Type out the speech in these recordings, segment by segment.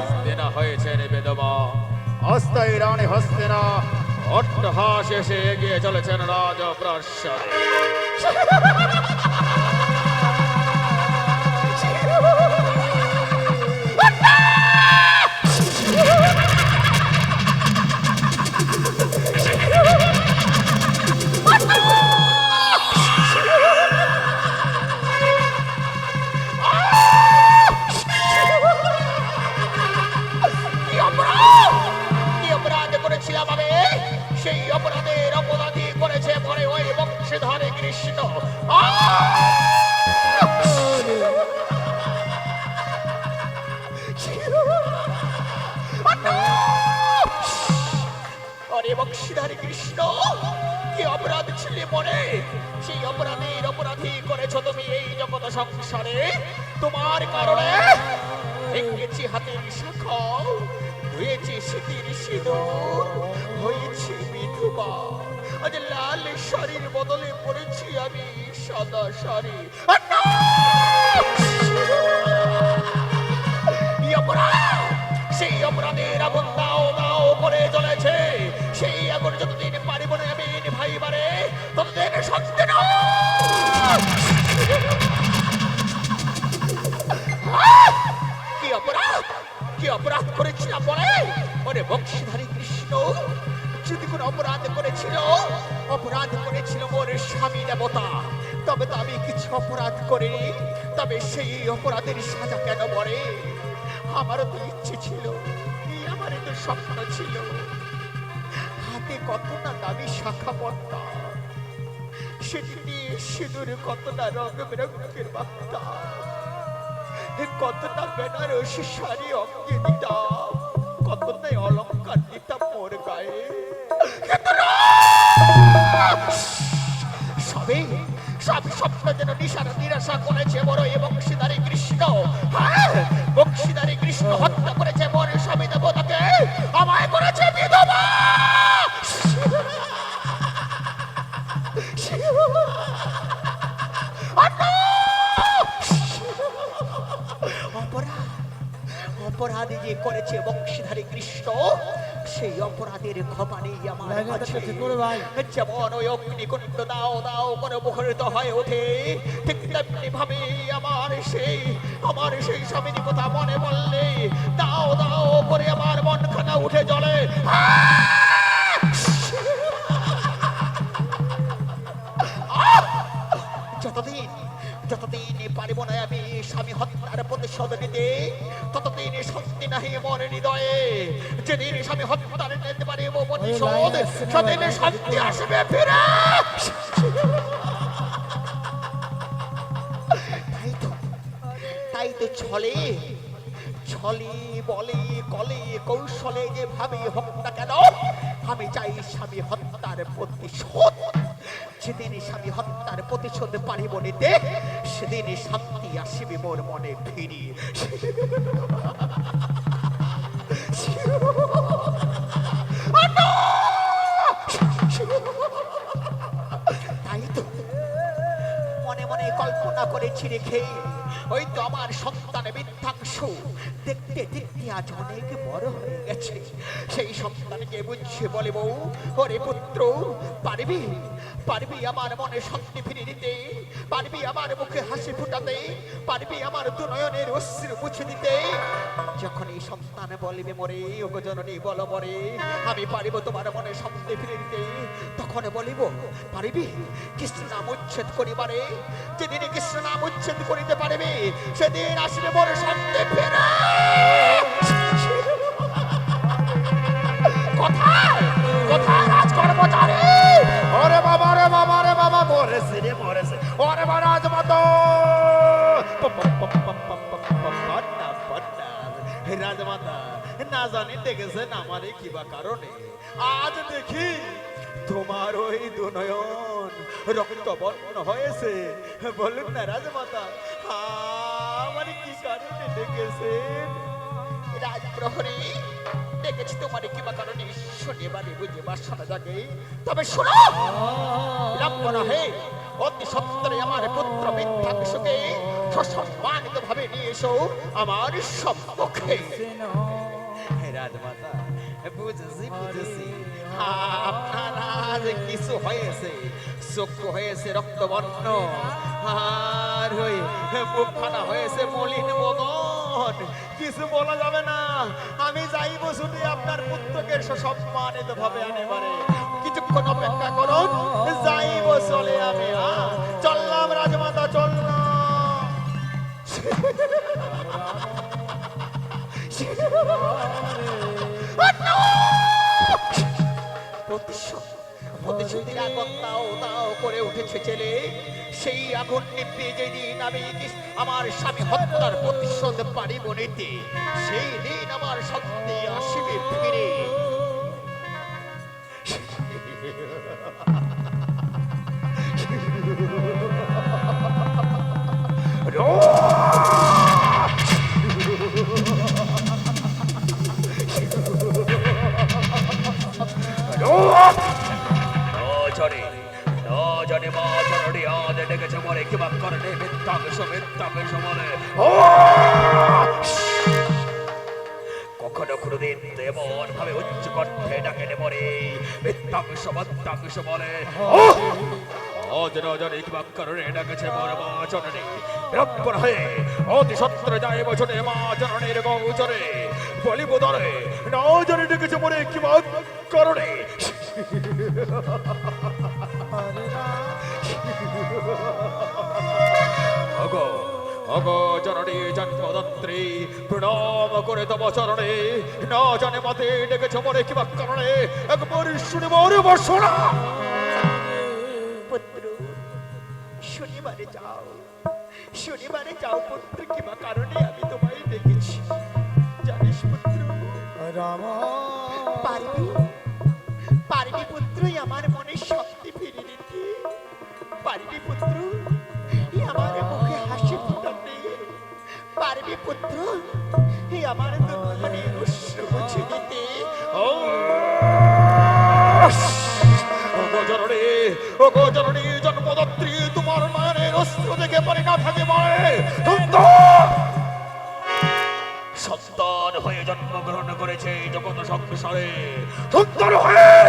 হস্তিনা হয়েছে বেদবা। অস্থায়ী রানী হস্তিনা অট্টহাস এসে এগিয়ে চলেছেন রাজপ্রাসাদে। কি অপরাধ ছিলে মনে? সেই অপরাধের অপরাধী করেছ তুমি এই জগৎ সংসারে? তোমার কারণে ভেঙেছি হাতের শাখা ধুয়েছি স্মৃতির সিঁদুর হয়েছি বিধবা। আজ লাল শাড়ির বদলে পড়েছি আমি সাদা শাড়ি। অপরাধ? সেই অপরাধের আগুন স্বামী দেবতা। তবে তো আমি কিছু অপরাধ করিনি। তবে সেই অপরাধের সাজা কেন বলে আমারও তো ইচ্ছে ছিল। আমার তো স্বপ্ন ছিল। হাতে কত না দামি শাখা পড়তা সেদিনে সিঁদুর, কত না রঙ বেরঙের বার্তা কতটা বেনারসি শাড়ি অঙ্গে দিতাম কতটাই অলঙ্কার দিতাম মোর গায়ে। সব স্বপ্ন যেন নিশারা নিরাশা করেছে বড় এ বংশীধারী কৃষ্ণ। হ্যাঁ বংশীধারী কৃষ্ণ হত্যা করেছে মোর স্বামী দেবতাকে। আমায় করেছে বিধবা। অপরাধ, অপরাধী যে করেছে বংশীধারী কৃষ্ণ সেই অপরাধের ক্ষমা নেই আমার কাছে। যেমন ওই অগ্নিকুণ্ড দাও দাও করে মুখরিত হয়ে ওঠে ঠিক তেমনি ভাবে আমার সেই আমার সেই স্বামীর কথা মনে পড়লে দাও দাও করে আমার মন খানা উঠে জলে হত্যার ততদিন শান্তি নাহি মনে হৃদয়ে। যেদিন স্বামী হত্যার নিতে পারিব প্রতিশোধ সেদিন শান্তি আসবে ফিরে তাই তো তাই তো ছলে ছলে বলে কলে কৌশলে যে ভাবে হোক না কেন আমি চাই স্বামী হত্যার প্রতিশোধ। যেদিন স্বামী হত্যার প্রতিশোধ পারিব নিতে, সেদিন শান্তি আসিবে মোর মনে ফিরি। তাই তো মনে মনে কল্পনা করেছি রেখে ওই তো আমার সন্তান বৃদ্ধাংশ দেখতে দেখতে আজ অনেক বড় হয়ে গেছে। সেই সন্তানকে বুঝছে বলে, বউ, ওরে পুত্র, পারবি? পারবি আমার মনে শান্তি ফিরে দিতে? পারবি আমার মুখে হাসি ফুটাতে? পারবি আমার দুনয়নের অশ্রু মুছে দিতে? যখন এই সন্তান বলবে, মরে, ওগো জননী, বলো মরে, আমি পারিব তোমার মনে শান্তি ফিরে দিতে। তখন বলিব, পারিবি? কৃষ্ণ নাম উচ্ছেদ করিবারে। যেদিন কৃষ্ণ নাম উচ্ছেদ করিতে পারবে, সেদিন আসবে মোর শান্তি ফিরে কোথায়? কোথায় না জানি দেখেছেন আমার এই কিবা কারণে। আজ দেখি তোমার ওই দুনয়ন রক্তবর্ণ হয়েছে। বলুন না, রাজমাতা। দেখেছেন রাজপ্রহরী দেখেছি তোমার কিবা কারণে। শনিবারে বুঝে বাসনা জাগে। তবে শোনো বিলম্ব নহে অতি সত্তরে আমার পুত্র মিথ্যাংশকে সসম্মান সম্মানিত ভাবে নিয়ে এসো আমার সম্মুখে। রাজমাতা বুঝেছি বুঝেছি। আপনার কিছু হয়েছে চক্ষু হয়েছে রক্তবর্ণ। আর ওই মুখ ফাটা হয়েছে মলিন মদন। কিছু বলা যাবে না। আমি যাইব শুধু আপনার পুত্রকে সম্মানিত ভাবে আনেবারে কিছুক্ষণ অপেক্ষা করুন। যাইব চলে আমি। চললাম রাজমাতা চললাম। প্রতিশোধ। প্রতিশোধের আগুন তাও তাও করে উঠেছে ছেলে, সেই আগুন নিভে যেদিন আমি আমার স্বামী হত্যার প্রতিশোধ পারিব নিতে, সেই দিন আমার সত্যি আসিবে ফিরে। জননী আজ ডেকেছে কিবা করণে মিথ্যাকে মিথ্যাকে বলে কখনো কোনোদিন তো ভাবে উচ্চ কণ্ঠে ডাকে নজরে কিবা করণে ডাকেছে বলে মা, জননী। বিরক্তর হয়ে অতি সত্তর যায় বছরে মা, জননীর গৌচরে। বলিবুদরে নজরে ডেকেছে বলে কিবা করণে অগো অগো জননী জন্মদত্রী প্রণাম করে তব চরণে। না জানে মতে ডেকেছ মরে কিবা কারণে একবার শুনে মরে বসনা। পুত্র শনিবারে যাও শনিবারে যাও পুত্র কিবা কারণে আমি তোমায় দেখেছি জানিস পুত্র? পারবি পুত্রই আমার মনে শক্তি ফিরে পারবি পুত্র? আমার মুখে হাসি ফুটাতে। পারবি পুত্র? আমার দিতে। জননী জন্মদত্রী তোমার নয়নের অস্ত্র দেখে পরে না থাকে সন্তান হয়ে জন্মগ্রহণ করেছে জগৎ সংসারে। সুন্দর হয়ে!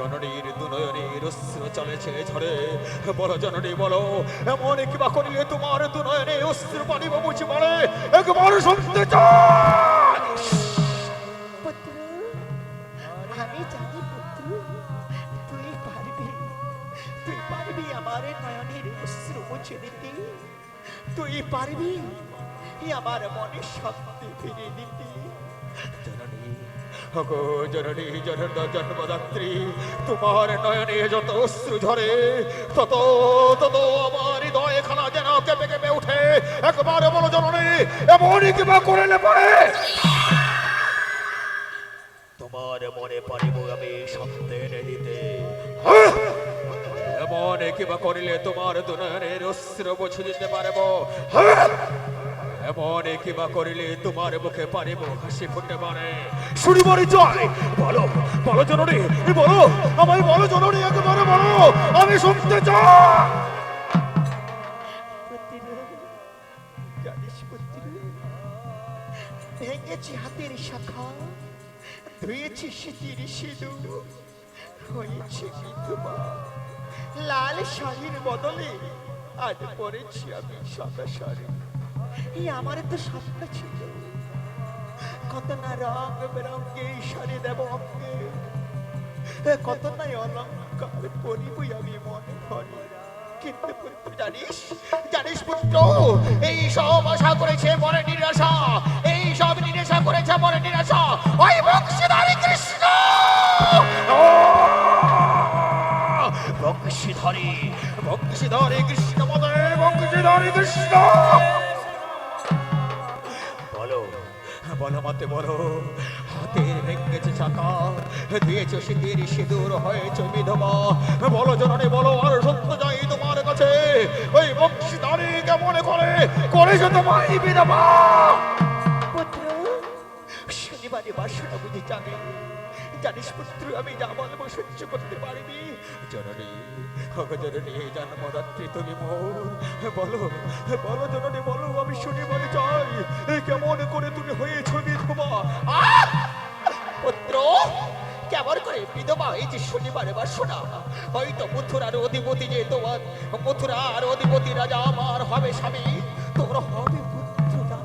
জননীর দুনয়নের অস্ত্র চলেছে ঝরে বলো জননী, বলো, এমন কিবা করিলে তোমার দুনয়নে অস্ত্র পানিব মুছে বলে একবার শুনতে চাই আমি তুই পারবি তুই পারবি আমার অশ্রু তুই পারবি আমার মনে শক্তি ফিরে দিতে। ওগো জননী জনন জন্মদাত্রী, তোমার নয়নে যত অশ্রু ঝরে, তত তত আমার হৃদয় খানা যেন কেঁপে কেঁপে উঠে। একবার বলো জননী, এমনই কিবা করলে পারে। তোমার মনে পারিব আমি সত্য এনে দিতে এমন কিবা করিলে তোমার দুনয়নের অস্ত্র বুঝে দিতে পারব। এমন কিবা করিলে তোমার মুখে পারিব হাসি ফুটে পারে শুনি মরি জয়। বলো বলো জননী বলো, আমায় বলো জননী, একেবারে বলো, আমি শুনতে চাই। ভেঙেছি হাতের শাখা, ধুয়েছি শীতির সিঁদুর, হয়েছে বিধবা। লাল শাড়ির বদলে আজ পরেছি আমি সাদা শাড়ি। এই আমার তো স্বপ্ন ছিল। কত না রং বেরঙ্গে শাড়ি দেব কত অলঙ্কার পরিবই আমি মনে করি। কিন্তু পুত্র জানিস জানিস পুত্র, এই সব আশা করেছে মনে নিরাশা, এই সব নিরাশা করেছে মনে নিরাশা। ওই বংশীধারী কৃষ্ণ! বংশীধরী বংশীধরী কৃষ্ণ কৃষ্ণ! মতে বলো হাতের ভেঙেছে চাকা দিয়েছে শীতের সিঁদুর হয়েছে বিধবা। বলো জননে বলো আর সত্য যাই তোমার কাছে। ওই বংশীধরী কেমন করে করেছে তোমায় বিধবা? পুত্র শনিবারে বাসনা বুঝে যাবে জানিস পুত্র আমি যা সহ্য করতে পারিনি। জননী জননী, এই জন্মদাত্রী তুমি মোর বলো বলো জননী, বলো, আমি শুনি বলে চাই। কেমন করে তুমি হয়েছ বিধবা? পুত্র, কেমন করে বিধবা হয়েছে শনিবারে বা শোনা। হয়তো মথুরার অধিপতি যে তোমার, মথুরার অধিপতি রাজা আমার হবে স্বামী। তোর হবে পুত্র?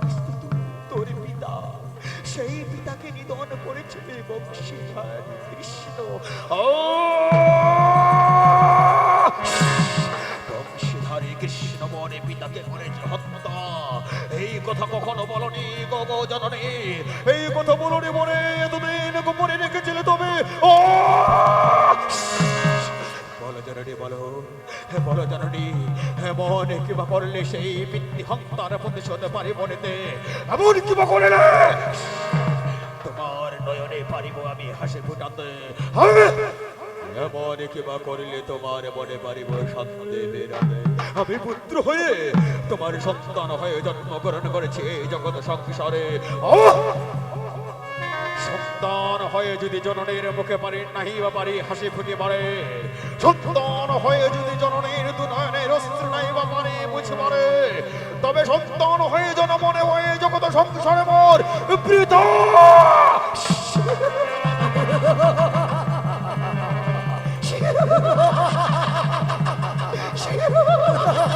তোর পিতা। সেই পিতাকে নিধন করেছিল বংশীধর কৃষ্ণ। কৃষ্ণ বনে পিতাকে করেছে এই কথা কখনো বলনি গগ জননী এই কথা বলনি বলে এতদিন গোপনে রেখেছিলে তবে ও! বলো জননী, বলো। হে বলো জননী এমন কিবা করলে সেই পিতৃ হত্যার প্রতিশোধ পারি মনেতে এমন কিবা করলে? তোমার পারিব আমি হাসি ফুটাতে। এমন কিবা করিলে তোমার মনে পারিব সন্দেহ আমি পুত্র হয়ে তোমার সন্তান হয়ে জন্মগ্রহণ করেছি এই জগৎ সংসারে। সন্তান হয়ে যদি জননীর মুখে পারি নাহি বা পারি হাসি ফুটে পারে সন্তান হয়ে যদি জননীর দু নয়নের অস্ত্র নাই বা পারে বুঝে পারে তবে সন্তান হয়ে জন মনে হয়ে জগৎ সংসারে মোর। প্রীত Ha ha ha ha ha!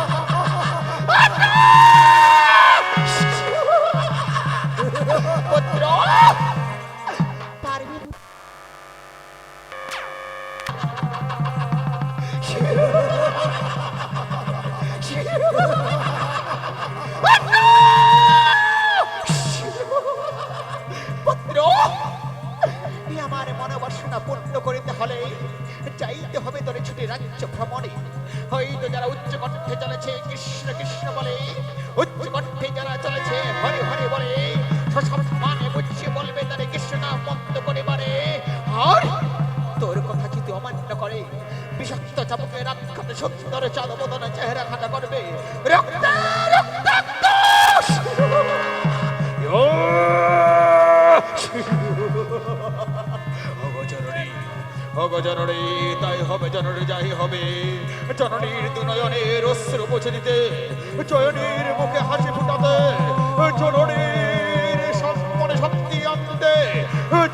যাইতে হবে তোরে ছুটি রাজ্য ভ্রমণে। হয়তো যারা উচ্চ কণ্ঠে চলেছে, কৃষ্ণ কৃষ্ণ বলে। উচ্চ কণ্ঠে যারা চলেছে, হরে হরে বলে। সসম্মানে বুঝিয়ে বলবে তারে কৃষ্ণ নাম করে পারে তোর কথা যদি অমান্য করে, বিষাক্ত চাপকে রাক্ষাতে সুন্দর চাঁদ বদনা চেহারা খাটা করবে। রক্ত অগজননী অগজননী তাই হবে জননী, যাই হবে। জননীর দুনয়নের অশ্রু মুছে দিতে, জয়নীর মুখে হাসি ফুটাতে, জননীর সম্মনে শক্তি আনতে,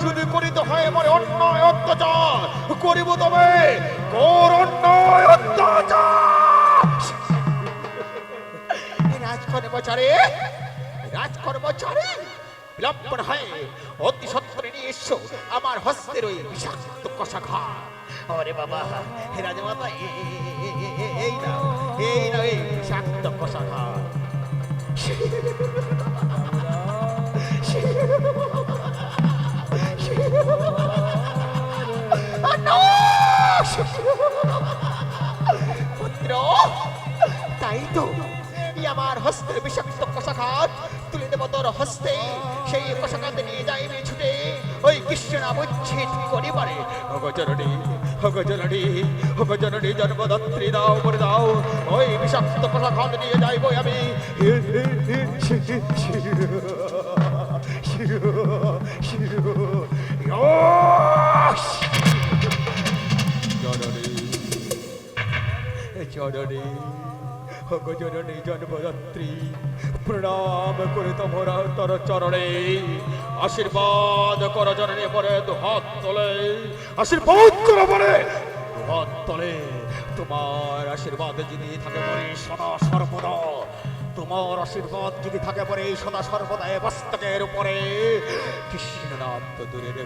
যদি করিতে হয় মনে অন্যায় অত্যাচার, করিব তবে কোর অন্যায় অত্যাচার। রাজকর্মচারে রাজকর্মচারে। বিলম্বন হয়। অতি সত্তরে নিয়ে এসো আমার হস্তের ওই বিষাক্ত কষাঘা। ওরে বাবা, হে রাজমাতা এই না এই না এই বিষাক্ত কষাঘা। পুত্র, তাই তো। ই আমার হস্তের বিষাক্ত কষাঘাত তুলে দেব তোর হস্তে। সেই কষাঘাত নিয়ে যাইবে ছুটে ওই কৃষ্ণা উচ্ছেদ করিবারে ভগজননী ভগজননী ভগজননী জন্মদাত্রী দাও করে দাও। ওই বিষাক্ত কষাঘাত নিয়ে যাইব আমি। জননী জননী হগ জননী জন্মদাত্রী প্রণাম করে তোমরা তর চরণে। আশীর্বাদ কর জননী পরে দুহাত তলে। আশীর্বাদ করো পরে দুহাত তলে। তোমার আশীর্বাদ যদি থাকে পরে সদা সর্বদা। তোমার আশীর্বাদ যদি থাকে পরে সদা সর্বদা এ মস্তকের উপরে। কৃষ্ণনাথ দূরে